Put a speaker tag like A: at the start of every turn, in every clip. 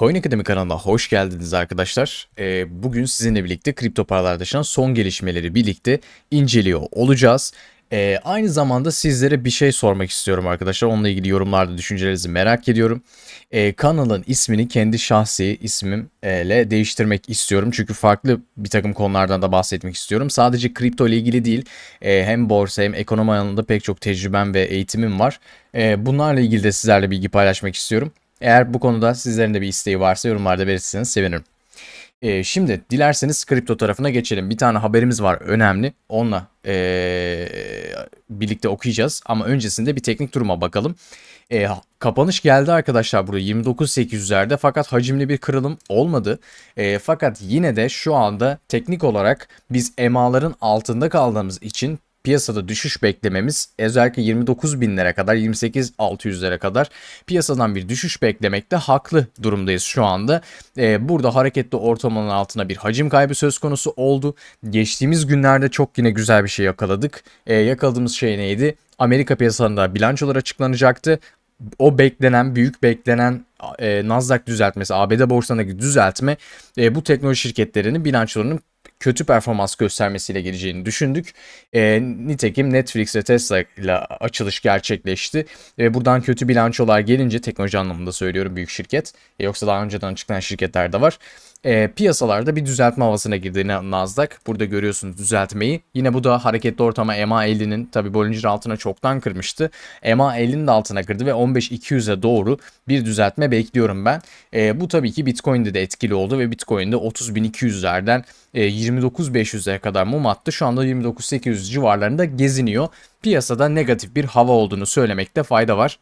A: Coin Academy kanalına hoş geldiniz arkadaşlar. Ee, bugün sizinle birlikte kripto paralarda yaşanan son gelişmeleri birlikte inceliyor olacağız. Ee, aynı zamanda sizlere bir şey sormak istiyorum arkadaşlar. Onunla ilgili yorumlarda düşüncelerinizi merak ediyorum. Ee, kanalın ismini kendi şahsi ismimle değiştirmek istiyorum. Çünkü farklı bir takım konulardan da bahsetmek istiyorum. Sadece kripto ile ilgili değil e, hem borsa hem ekonomi alanında pek çok tecrübem ve eğitimim var. E, bunlarla ilgili de sizlerle bilgi paylaşmak istiyorum. Eğer bu konuda sizlerin de bir isteği varsa yorumlarda belirtirseniz sevinirim. Ee, şimdi dilerseniz kripto tarafına geçelim. Bir tane haberimiz var önemli. Onunla ee, birlikte okuyacağız. Ama öncesinde bir teknik duruma bakalım. E, kapanış geldi arkadaşlar burada 29.800'lerde fakat hacimli bir kırılım olmadı. E, fakat yine de şu anda teknik olarak biz EMA'ların altında kaldığımız için piyasada düşüş beklememiz özellikle 29 binlere kadar 28 600'lere kadar piyasadan bir düşüş beklemekte haklı durumdayız şu anda. Ee, burada hareketli ortamının altına bir hacim kaybı söz konusu oldu. Geçtiğimiz günlerde çok yine güzel bir şey yakaladık. Ee, yakaladığımız şey neydi? Amerika piyasalarında bilançolar açıklanacaktı o beklenen, büyük beklenen e, Nasdaq düzeltmesi, ABD borsalarındaki düzeltme e, bu teknoloji şirketlerinin bilançolarının kötü performans göstermesiyle geleceğini düşündük. E, nitekim Netflix ve Tesla ile açılış gerçekleşti. E, buradan kötü bilançolar gelince teknoloji anlamında söylüyorum büyük şirket. E, yoksa daha önceden açıklanan şirketler de var e, piyasalarda bir düzeltme havasına girdi Nasdaq. Burada görüyorsunuz düzeltmeyi. Yine bu da hareketli ortama MA50'nin tabi Bollinger altına çoktan kırmıştı. MA50'nin de altına kırdı ve 15.200'e doğru bir düzeltme bekliyorum ben. E, bu tabii ki Bitcoin'de de etkili oldu ve Bitcoin'de 30.200'lerden e, 29.500'e kadar mum attı. Şu anda 29.800 civarlarında geziniyor. Piyasada negatif bir hava olduğunu söylemekte fayda var.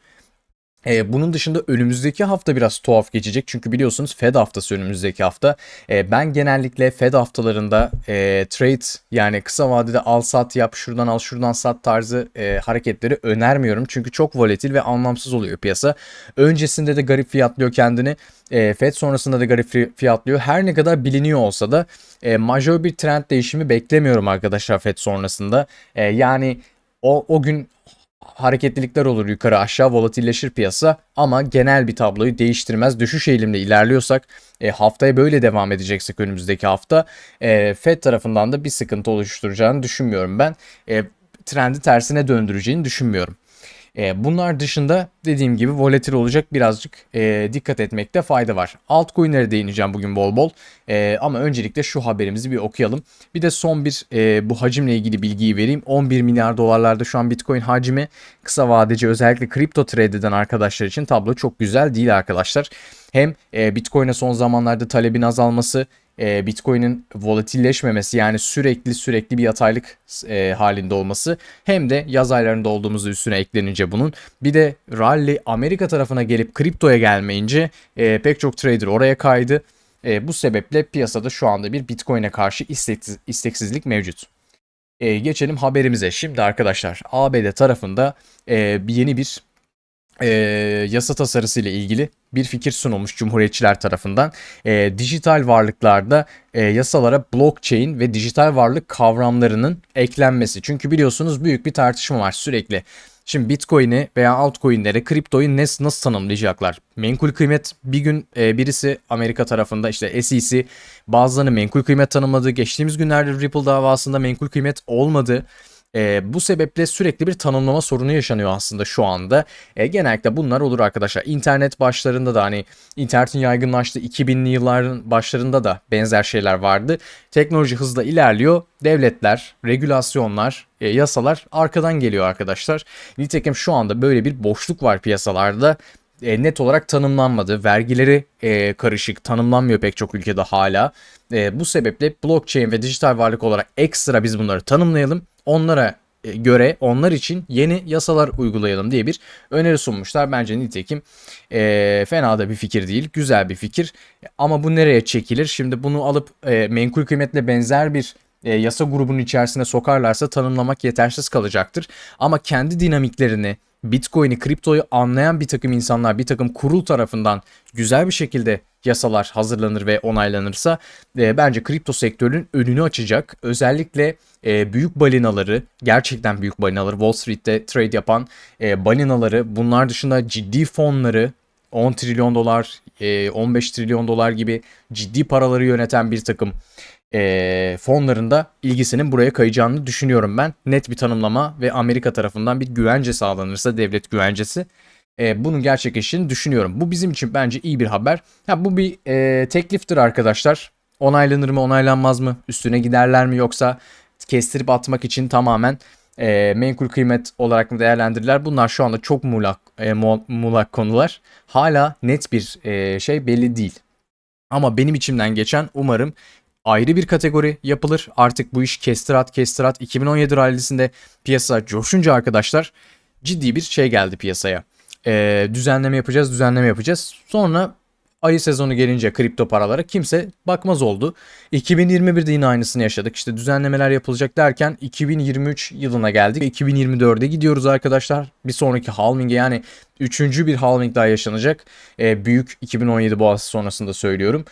A: Ee, bunun dışında önümüzdeki hafta biraz tuhaf geçecek. Çünkü biliyorsunuz Fed haftası önümüzdeki hafta. Ee, ben genellikle Fed haftalarında e, trade yani kısa vadede al sat yap şuradan al şuradan sat tarzı e, hareketleri önermiyorum. Çünkü çok volatil ve anlamsız oluyor piyasa. Öncesinde de garip fiyatlıyor kendini. E, Fed sonrasında da garip fiyatlıyor. Her ne kadar biliniyor olsa da e, majör bir trend değişimi beklemiyorum arkadaşlar Fed sonrasında. E, yani o, o gün hareketlilikler olur yukarı aşağı volatilleşir piyasa ama genel bir tabloyu değiştirmez. Düşüş eğilimde ilerliyorsak e, haftaya böyle devam edeceksek önümüzdeki hafta e, Fed tarafından da bir sıkıntı oluşturacağını düşünmüyorum ben. E, trendi tersine döndüreceğini düşünmüyorum. E, bunlar dışında dediğim gibi volatil olacak birazcık e, dikkat etmekte fayda var. Altcoin'lere değineceğim bugün bol bol e, ama öncelikle şu haberimizi bir okuyalım. Bir de son bir bu hacimle ilgili bilgiyi vereyim. 11 milyar dolarlarda şu an Bitcoin hacmi kısa vadeci özellikle kripto trade eden arkadaşlar için tablo çok güzel değil arkadaşlar. Hem Bitcoin'e son zamanlarda talebin azalması e, Bitcoin'in volatilleşmemesi yani sürekli sürekli bir yataylık e, halinde olması hem de yaz aylarında olduğumuzu üstüne eklenince bunun bir de rally Amerika tarafına gelip kriptoya gelmeyince e, pek çok trader oraya kaydı. E, bu sebeple piyasada şu anda bir Bitcoin'e karşı isteksiz, isteksizlik mevcut. E, geçelim haberimize. Şimdi arkadaşlar ABD tarafında e, yeni bir e, yasa tasarısı ile ilgili bir fikir sunulmuş Cumhuriyetçiler tarafından. E, dijital varlıklarda e, yasalara blockchain ve dijital varlık kavramlarının eklenmesi. Çünkü biliyorsunuz büyük bir tartışma var sürekli. Şimdi Bitcoin'i veya altcoin'lere, kriptoyu nasıl, nasıl tanımlayacaklar? Menkul kıymet bir gün e, birisi Amerika tarafında işte SEC bazılarını menkul kıymet tanımladı. Geçtiğimiz günlerde Ripple davasında menkul kıymet olmadı. E, bu sebeple sürekli bir tanımlama sorunu yaşanıyor aslında şu anda. E, genellikle bunlar olur arkadaşlar. İnternet başlarında da hani internetin yaygınlaştığı 2000'li yılların başlarında da benzer şeyler vardı. Teknoloji hızla ilerliyor. Devletler, regülasyonlar, e, yasalar arkadan geliyor arkadaşlar. Nitekim şu anda böyle bir boşluk var piyasalarda e, net olarak tanımlanmadı. Vergileri e, karışık, tanımlanmıyor pek çok ülkede hala. E, bu sebeple blockchain ve dijital varlık olarak ekstra biz bunları tanımlayalım onlara e, göre onlar için yeni yasalar uygulayalım diye bir öneri sunmuşlar. Bence nitekim e, fena da bir fikir değil. Güzel bir fikir. Ama bu nereye çekilir? Şimdi bunu alıp e, menkul kıymetle benzer bir e, yasa grubunun içerisine sokarlarsa tanımlamak yetersiz kalacaktır. Ama kendi dinamiklerini, Bitcoin'i, kriptoyu anlayan bir takım insanlar, bir takım kurul tarafından güzel bir şekilde yasalar hazırlanır ve onaylanırsa e, bence kripto sektörünün önünü açacak. Özellikle e, büyük balinaları, gerçekten büyük balinaları, Wall Street'te trade yapan e, balinaları, bunlar dışında ciddi fonları, 10 trilyon dolar, e, 15 trilyon dolar gibi ciddi paraları yöneten bir takım e, fonlarında ilgisinin buraya kayacağını düşünüyorum ben. Net bir tanımlama ve Amerika tarafından bir güvence sağlanırsa devlet güvencesi e, bunun gerçekleştiğini düşünüyorum. Bu bizim için bence iyi bir haber. Ha, bu bir e, tekliftir arkadaşlar. Onaylanır mı onaylanmaz mı? Üstüne giderler mi yoksa kestirip atmak için tamamen e, menkul kıymet olarak mı değerlendirirler? Bunlar şu anda çok muğlak, e, muğlak konular. Hala net bir e, şey belli değil. Ama benim içimden geçen umarım ayrı bir kategori yapılır. Artık bu iş kestirat kestirat 2017 rallisinde piyasa coşunca arkadaşlar ciddi bir şey geldi piyasaya. Ee, düzenleme yapacağız, düzenleme yapacağız. Sonra ayı sezonu gelince kripto paralara kimse bakmaz oldu. 2021'de yine aynısını yaşadık. İşte düzenlemeler yapılacak derken 2023 yılına geldik. 2024'e gidiyoruz arkadaşlar. Bir sonraki halving'e yani üçüncü bir halving daha yaşanacak. Ee, büyük 2017 boğası sonrasında söylüyorum.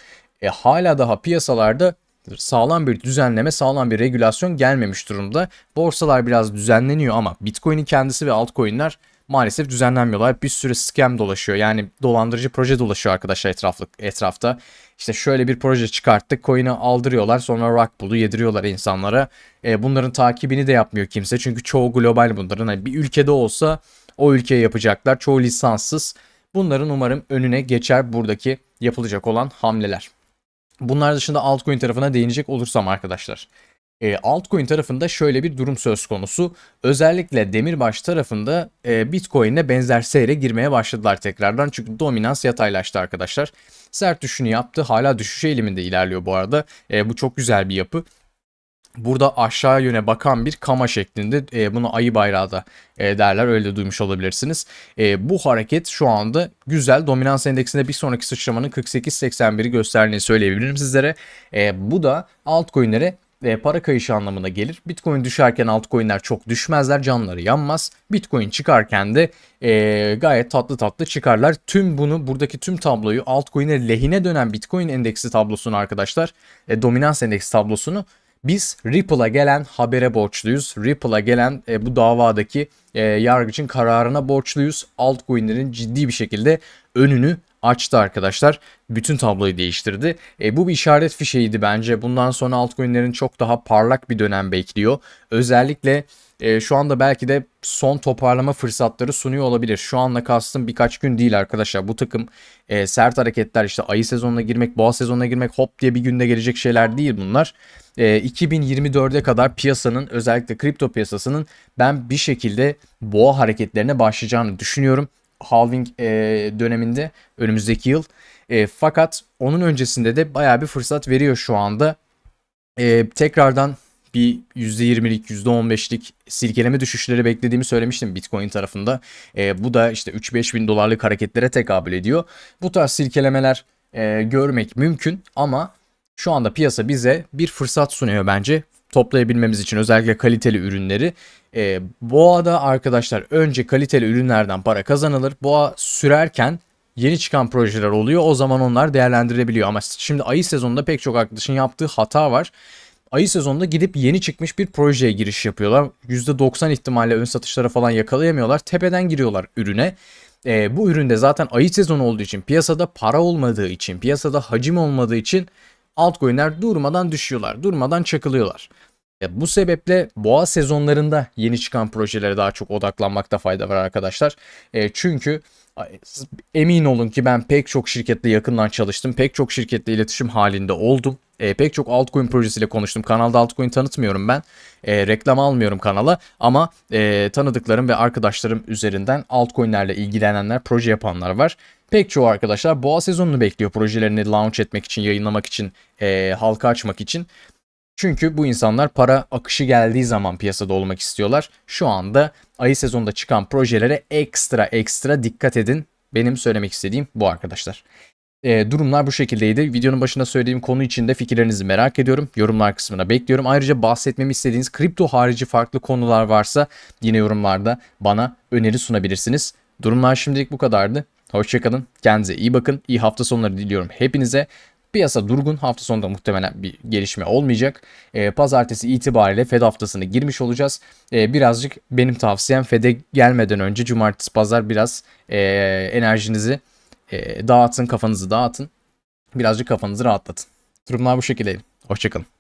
A: E, hala daha piyasalarda sağlam bir düzenleme, sağlam bir regülasyon gelmemiş durumda. Borsalar biraz düzenleniyor ama Bitcoin'in kendisi ve altcoin'ler maalesef düzenlenmiyorlar. Bir sürü scam dolaşıyor. Yani dolandırıcı proje dolaşıyor arkadaşlar etraflık, etrafta. İşte şöyle bir proje çıkarttık. Coin'i aldırıyorlar. Sonra rock pool'u yediriyorlar insanlara. E, bunların takibini de yapmıyor kimse. Çünkü çoğu global bunların. Yani bir ülkede olsa o ülkeye yapacaklar. Çoğu lisanssız. Bunların umarım önüne geçer buradaki yapılacak olan hamleler. Bunlar dışında altcoin tarafına değinecek olursam arkadaşlar. E, altcoin tarafında şöyle bir durum söz konusu. Özellikle Demirbaş tarafında e, Bitcoin'e benzer seyre girmeye başladılar tekrardan. Çünkü dominans yataylaştı arkadaşlar. Sert düşüşünü yaptı. Hala düşüş eğiliminde ilerliyor bu arada. E, bu çok güzel bir yapı. Burada aşağı yöne bakan bir kama şeklinde e, bunu ayı bayrağı da e, derler öyle de duymuş olabilirsiniz. E, bu hareket şu anda güzel dominans endeksinde bir sonraki sıçramanın 48.81'i gösterdiğini söyleyebilirim sizlere. E, bu da altcoin'lere e, para kayışı anlamına gelir. Bitcoin düşerken altcoin'ler çok düşmezler, canları yanmaz. Bitcoin çıkarken de e, gayet tatlı tatlı çıkarlar. Tüm bunu, buradaki tüm tabloyu altcoin'e lehine dönen Bitcoin endeksi tablosunu arkadaşlar, e, dominans endeksi tablosunu biz Ripple'a gelen habere borçluyuz. Ripple'a gelen e, bu davadaki e, yargıcın kararına borçluyuz. Altcoin'lerin ciddi bir şekilde önünü açtı arkadaşlar. Bütün tabloyu değiştirdi. E, bu bir işaret fişeğiydi bence. Bundan sonra altcoin'lerin çok daha parlak bir dönem bekliyor. Özellikle e, şu anda belki de son toparlama fırsatları sunuyor olabilir. Şu anla kastım birkaç gün değil arkadaşlar. Bu takım e, sert hareketler işte ayı sezonuna girmek, boğa sezonuna girmek hop diye bir günde gelecek şeyler değil bunlar. E, 2024'e kadar piyasanın özellikle kripto piyasasının ben bir şekilde boğa hareketlerine başlayacağını düşünüyorum halving e, döneminde önümüzdeki yıl. E, fakat onun öncesinde de baya bir fırsat veriyor şu anda. E, tekrardan bir %20'lik, %15'lik silkeleme düşüşleri beklediğimi söylemiştim Bitcoin tarafında. E, bu da işte 3-5 bin dolarlık hareketlere tekabül ediyor. Bu tarz silkelemeler e, görmek mümkün ama şu anda piyasa bize bir fırsat sunuyor bence toplayabilmemiz için özellikle kaliteli ürünleri. E, boğada arkadaşlar önce kaliteli ürünlerden para kazanılır. Boğa sürerken yeni çıkan projeler oluyor. O zaman onlar değerlendirebiliyor. Ama şimdi ayı sezonunda pek çok arkadaşın yaptığı hata var. Ayı sezonunda gidip yeni çıkmış bir projeye giriş yapıyorlar. %90 ihtimalle ön satışlara falan yakalayamıyorlar. Tepeden giriyorlar ürüne. E, bu üründe zaten ayı sezonu olduğu için, piyasada para olmadığı için, piyasada hacim olmadığı için altcoin'ler durmadan düşüyorlar, durmadan çakılıyorlar. E, bu sebeple boğa sezonlarında yeni çıkan projelere daha çok odaklanmakta fayda var arkadaşlar. E, çünkü emin olun ki ben pek çok şirketle yakından çalıştım. Pek çok şirketle iletişim halinde oldum. E, pek çok altcoin projesiyle konuştum. Kanalda altcoin tanıtmıyorum ben. E, reklam almıyorum kanala ama e, tanıdıklarım ve arkadaşlarım üzerinden altcoinlerle ilgilenenler, proje yapanlar var. Pek çoğu arkadaşlar boğa sezonunu bekliyor projelerini launch etmek için, yayınlamak için, e, halka açmak için. Çünkü bu insanlar para akışı geldiği zaman piyasada olmak istiyorlar. Şu anda ayı sezonunda çıkan projelere ekstra ekstra dikkat edin. Benim söylemek istediğim bu arkadaşlar. E, durumlar bu şekildeydi. Videonun başında söylediğim konu için de fikirlerinizi merak ediyorum. Yorumlar kısmına bekliyorum. Ayrıca bahsetmemi istediğiniz kripto harici farklı konular varsa yine yorumlarda bana öneri sunabilirsiniz. Durumlar şimdilik bu kadardı. Hoşçakalın. Kendinize iyi bakın. İyi hafta sonları diliyorum hepinize. Piyasa durgun. Hafta sonunda muhtemelen bir gelişme olmayacak. E, pazartesi itibariyle Fed haftasını girmiş olacağız. E, birazcık benim tavsiyem Fed'e gelmeden önce cumartesi pazar biraz e, enerjinizi e, dağıtın kafanızı dağıtın. Birazcık kafanızı rahatlatın. Durumlar bu şekilde. Hoşçakalın.